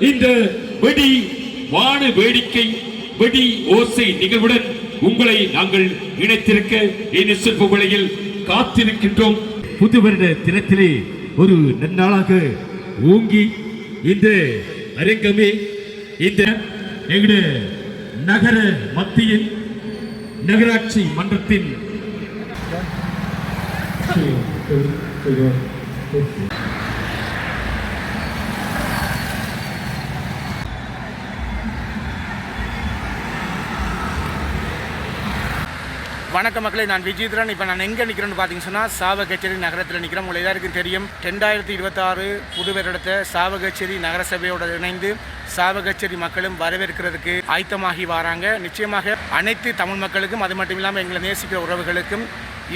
இந்த வெடி வான வேடிக்கை வெடி ஓசை நிகழ்வுடன் உங்களை நாங்கள் இணைத்திருக்க இந்த சிற்ப காத்திருக்கின்றோம். புது வருட தினத்திலே ஒரு நன்னாளாக ஓங்கி இந்த அரங்கமே இந்த எங்களுடைய நகர மத்தியில் நகராட்சி மன்றத்தின் வணக்க மக்களை நான் விஜயதரன் இப்போ நான் எங்கே நிற்கிறேன்னு பார்த்தீங்கன்னு சொன்னால் சாவகச்சேரி நகரத்தில் நிற்கிறேன் உங்களுக்கு எல்லாருக்கும் தெரியும். ரெண்டாயிரத்தி இருபத்தாறு புது வருடத்தை சாவகச்சேரி நகரசபையோடு இணைந்து சாவகச்சேரி மக்களும் வரவேற்கிறதுக்கு ஆயத்தமாகி வராங்க. நிச்சயமாக அனைத்து தமிழ் மக்களுக்கும் அது மட்டும் இல்லாமல் எங்களை நேசிக்கிற உறவுகளுக்கும்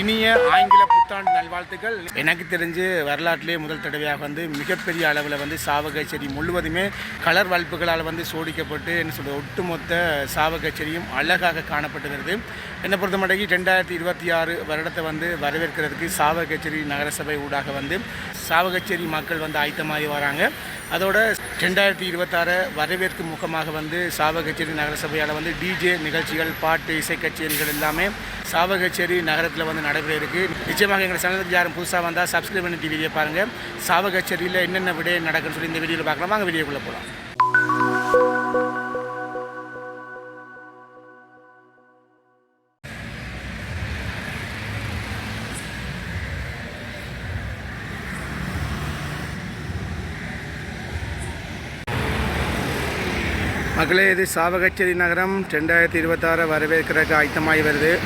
இனிய ஆங்கில புத்தாண்டு நல்வாழ்த்துக்கள். எனக்கு தெரிஞ்சு வரலாற்றிலே முதல் தடவையாக வந்து மிகப்பெரிய அளவில் வந்து சாவகச்சேரி முழுவதுமே கலர் வல்புகளால் வந்து சோடிக்கப்பட்டு என்ன சொல்கிற ஒட்டுமொத்த சாவகச்சேரியும் அழகாக காணப்பட்டு வருது என்னை பொறுத்த மட்டும் ரெண்டாயிரத்தி இருபத்தி ஆறு வருடத்தை வந்து வரவேற்கிறதுக்கு சாவகச்சேரி நகரசபை ஊடாக வந்து சாவகச்சேரி மக்கள் வந்து ஆயத்தமாகி வராங்க. அதோட ரெண்டாயிரத்தி இருபத்தாறு வரவேற்கும் முகமாக வந்து சாவகச்சேரி நகரசபையால் வந்து டிஜே நிகழ்ச்சிகள் பாட்டு இசை கச்சேரிகள் எல்லாமே சாவகச்சேரி நகரத்தில் வந்து நடைபெற இருக்கு. நிச்சயமாக எங்கள் சேனலுக்கு யாரும் புதுசாக வந்தால் சப்ஸ்கிரைப் பண்ணி டிவியை பாருங்கள் சாவகச்சேரியில் என்னென்ன விடை நடக்குன்னு சொல்லி இந்த வீடியோவில் பார்க்கலாம். வாங்க வீடியோக்குள்ளே போகலாம் மக்களே இது சாவகச்சேரி நகரம். ரெண்டாயிரத்தி இருபத்தாறு வரவேற்கிறதுக்கு ஆயத்தமாகி வருது.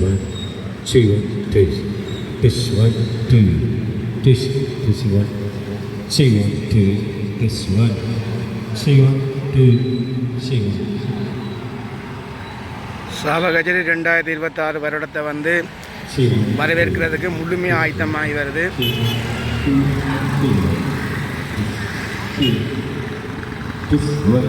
One, two, two, this one, two, this, this one, two, two, this one, two, two, two. Chavakachcheri ரெண்டாயிரத்தி இருபத்தாறு வருடத்தை வந்து வரவேற்கிறதுக்கு முழுமையாக ஆயத்தமாகி வருது this one,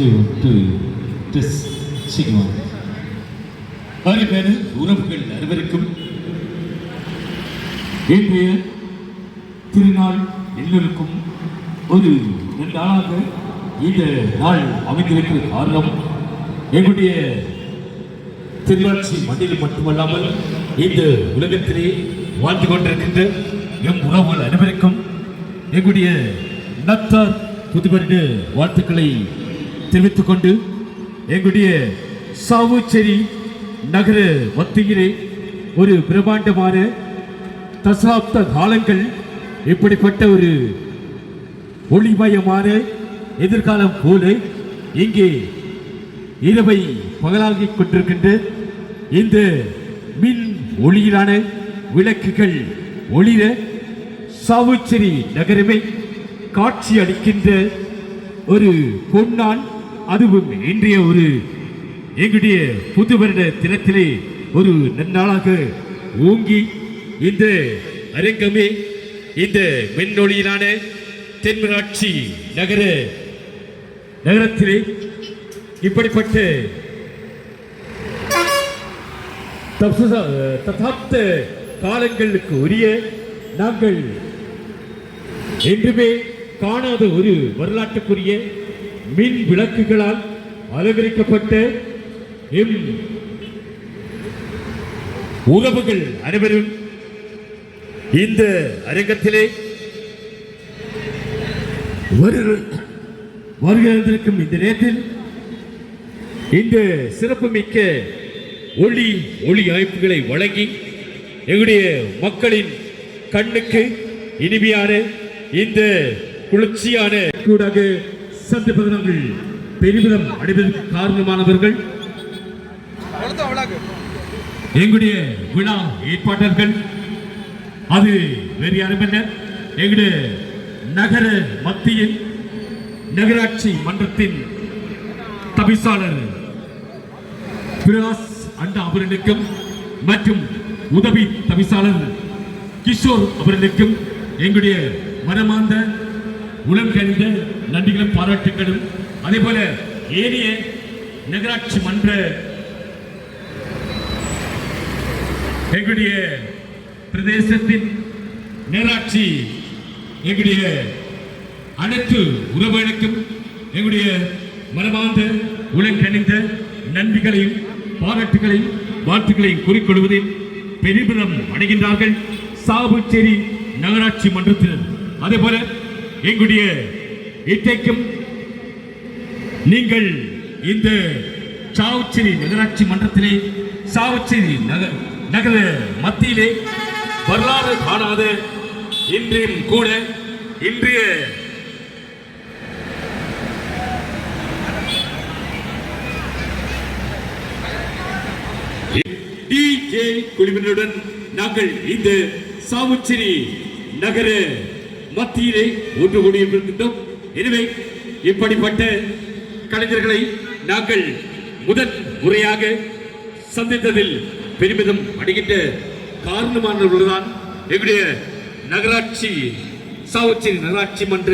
விட்டு டெஸ் சீக்கிரம் அருமையான உறவுகள் அனைவருக்கும் இன்றைய திருநாள் எல்லோருக்கும் ஒரு ரெண்டு நாளாக இந்த நாள் அமைந்திருக்கிற காரணம் எங்களுடைய திருவாட்சி மண்ணில் மட்டுமல்லாமல் இந்த உலகத்திலே வாழ்ந்து கொண்டிருக்கின்ற எம் உறவுகள் அனைவருக்கும் எங்களுடைய நத்தார் புதுவருட வாழ்த்துக்களை தெரிவித்துக் கொண்டு எங்களுடைய சாவுச்சேரி நகர மத்தியிலே ஒரு பிரம்மாண்டமான தசாப்த காலங்கள் இப்படிப்பட்ட ஒரு ஒளிமயமான எதிர்காலம் போல இங்கே இரவை பகலாகிக் கொண்டிருக்கின்ற இந்த மின் ஒளியிலான விளக்குகள் ஒளிர சாவுச்சேரி நகரமே காட்சி அளிக்கின்ற ஒரு பொன்னான் அதுவும் இன்றைய ஒரு எங்களுடைய புது வருட தினத்திலே ஒரு நன்னாளாக ஓங்கி இந்த அரங்கமே இந்த மின்னொளியிலான தென்மராட்சி நகர நகரத்திலே இப்படிப்பட்ட தப்ச- ததாப்த காலங்களுக்கு உரிய நாங்கள் என்றுமே காணாத ஒரு வரலாற்றுக்குரிய மின் விளக்குகளால் அலங்கரிக்கப்பட்ட எம். உறவுகள் அனைவரும் இந்த அரங்கத்திலே வருகிறந்திருக்கும் இந்த நேரத்தில் இந்த சிறப்புமிக்க ஒளி ஒளி அமைப்புகளை வழங்கி எங்களுடைய மக்களின் கண்ணுக்கு இனிமையான இந்த குளிர்ச்சியான கூடாக சந்திப்பது நாங்கள் பெருமிதம் அடைவதற்கு காரணமானவர்கள். எங்களுடைய விழா ஏற்பாட்டர்கள் அது வேறு யாருமல்ல எங்களுடைய நகர மத்தியில் நகராட்சி மன்றத்தின் தவிசாளர் பிரகாஷ் அண்டா அவர்களுக்கும் மற்றும் உதவி தவிசாளர் கிஷோர் அவர்களுக்கும் எங்களுடைய மனமார்ந்த உளம் கணிந்த நன்றிகளும் பாராட்டுகளும். அதே போல ஏனைய நகராட்சி மன்ற எங்களுடைய பிரதேசத்தின் நகராட்சி எங்களுடைய அனைத்து உறவுகளுக்கும் எங்களுடைய மனமார்ந்த உலகணிந்த நன்றிகளையும் பாராட்டுகளையும் வாழ்த்துக்களையும் குறிக்கொள்வதில் பெருமிதம் அடைகின்றார்கள். சாபுச்சேரி நகராட்சி மன்றத்தினர் அதே போல எங்களுடைய இன்றைக்கும் நீங்கள் இந்த சாவுச்சேரி நகராட்சி மன்றத்திலே சாவுச்சேரி நகர் நகர மத்தியிலே வரலாறு காணாத இன்றையும் கூட இன்றைய டிஜே குழுவினருடன் நாங்கள் இந்த சாவுச்சேரி நகர மத்தியிலே ஒன்று கூடியிருக்கின்றோம். எனவே இப்படிப்பட்ட கலைஞர்களை நாங்கள் முதன் முறையாக சந்தித்ததில் பெருமிதம் அடைகின்ற காரணமானவர்கள்தான் எங்களுடைய நகராட்சி சாவச்சி நகராட்சி மன்ற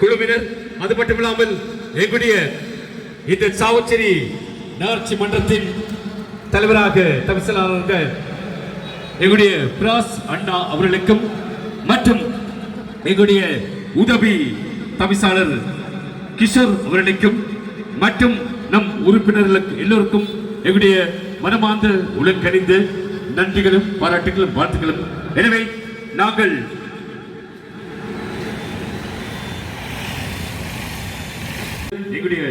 குழுவினர். அது மட்டுமில்லாமல் எங்களுடைய இந்த சாவச்சேரி நகராட்சி மன்றத்தின் தலைவராக தவிசலாளராக எங்களுடைய பிராஸ் அண்ணா அவர்களுக்கும் மற்றும் எங்களுடைய உதவி தவிசாளர் கிஷோர் அவர்களுக்கும் மற்றும் நம் உறுப்பினர்களுக்கு எல்லோருக்கும் எங்களுடைய மனமார்ந்த உலகணிந்த நன்றிகளும் பாராட்டுகளும் வாழ்த்துக்களும். எனவே நாங்கள் எங்களுடைய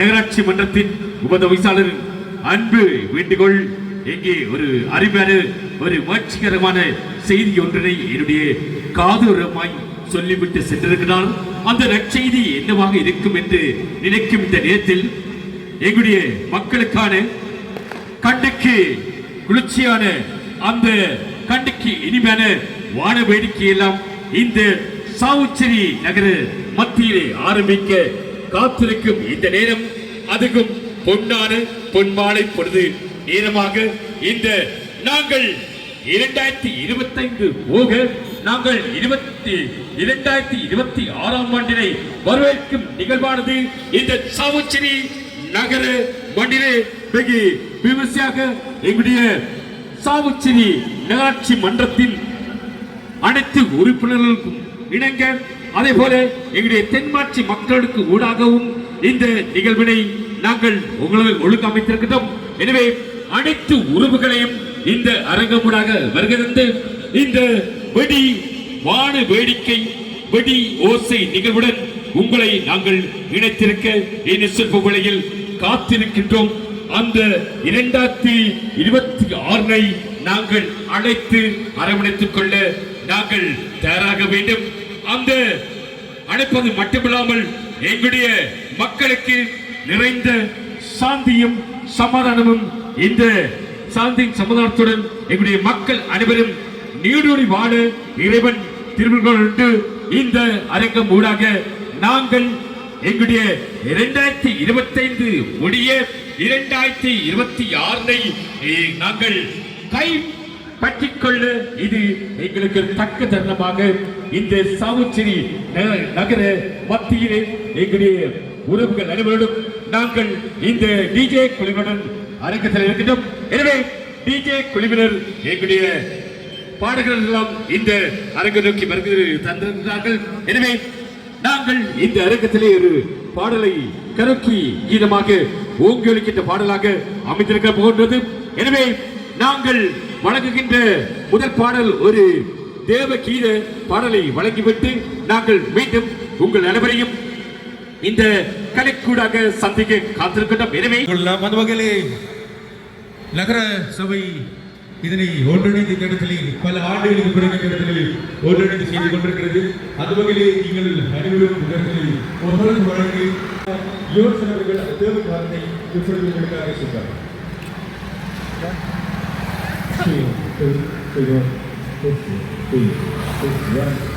நகராட்சி மன்றத்தின் உபதவிசாளர் அன்பு வேண்டுகோள் இங்கே ஒரு அருமையான ஒரு மகிழ்ச்சிகரமான செய்தி ஒன்றினை என்னுடைய காதூரமாய் சொல்லிவிட்டு சென்றிருக்கிறார். அந்த நற்செய்தி என்னவாக இருக்கும் என்று நினைக்கும் இந்த நேரத்தில் எங்களுடைய மக்களுக்கான கண்ணுக்கு குளிர்ச்சியான அந்த கண்ணுக்கு இனிமையான வான வேடிக்கை எல்லாம் இந்த சாவுச்சேரி நகர மத்தியிலே ஆரம்பிக்க காத்திருக்கும் இந்த நேரம் அதுக்கும் பொன்னான பொன்மாலை பொழுது நேரமாக இந்த நாங்கள் இரண்டாயிரத்தி இருபத்தைந்து போக நாங்கள் இருபத்தி இரண்டாயிரத்தி இருபத்தி ஆறாம் ஆண்டினை வரவேற்கும் நிகழ்வானது இந்த சாவுச்சேரி நகர மண்ணிலே வெகு விமர்சையாக எங்களுடைய சாவுச்சேரி நகராட்சி மன்றத்தின் அனைத்து உறுப்பினர்களுக்கும் இணங்க அதே போல எங்களுடைய தென்மாட்சி மக்களுக்கு ஊடாகவும் இந்த நிகழ்வினை நாங்கள் உங்களை ஒழுங்கு அமைத்திருக்கிறோம் எனவே அனைத்து உறவுகளையும் இந்த அரங்கமூடாக வருகிறது இந்த வெடி வான வேடிக்கை வெடி ஓசை நிகழ்வுடன் உங்களை நாங்கள் இணைத்திருக்க இந்த சிற்ப காத்திருக்கின்றோம். அந்த இரண்டாயிரத்தி இருபத்தி ஆறை நாங்கள் அழைத்து அரவணைத்துக் கொள்ள நாங்கள் தயாராக வேண்டும். அந்த அழைப்பது மட்டுமில்லாமல் எங்களுடைய மக்களுக்கு நிறைந்த சாந்தியும் சமாதானமும் இந்த சாந்தியின் சமாதானத்துடன் எங்களுடைய மக்கள் அனைவரும் நீடூழி வாழ இறைவன் திருவிழா இந்த அரங்கம் ஊடாக நாங்கள் எங்களுடைய இரண்டாயிரத்தி இருபத்தி ஐந்து முடிய இரண்டாயிரத்தி இருபத்தி ஆறை நாங்கள் கை பற்றிக்கொள்ள இது எங்களுக்கு தக்க தருணமாக இந்த சாவுச்சேரி நகர மத்தியிலே எங்களுடைய உறவுகள் அனைவரும் நாங்கள் இந்த டிஜே குழுவினர் அரங்கத்தில் இருக்கின்றோம் எனவே டிஜே குழுவினர் எங்களுடைய பாடல்கள் எல்லாம் இந்த அரங்க நோக்கி வருகிறது தந்திருக்கிறார்கள். எனவே நாங்கள் இந்த அரங்கத்திலே ஒரு பாடலை கருக்கி கீதமாக ஓங்கி ஒழிக்கின்ற பாடலாக அமைந்திருக்க போகின்றது. எனவே நாங்கள் வழங்குகின்ற முதல் பாடல் ஒரு தேவ கீத பாடலை வழங்கிவிட்டு நாங்கள் மீண்டும் உங்கள் அனைவரையும் இந்த கலைக்கூடாக சந்திக்க காத்திருக்கின்றோம். எனவே கொள்ளலாம் நகர சபை இதனை ஒன்றிணைந்த இந்த இடத்திலே பல ஆண்டுகளுக்கு பிறகு இந்த இடத்திலே ஒன்றிணைந்து செய்து கொண்டிருக்கிறது அந்த வகையிலே நீங்கள் அனைவரும் இந்த இடத்திலே ஒருவருக்கு வழங்கி யோசனர்கள் தேவை காரணத்தை இப்பொழுது உங்களுக்காக சொல்றார் Two, two, three, one, two, three, two, one.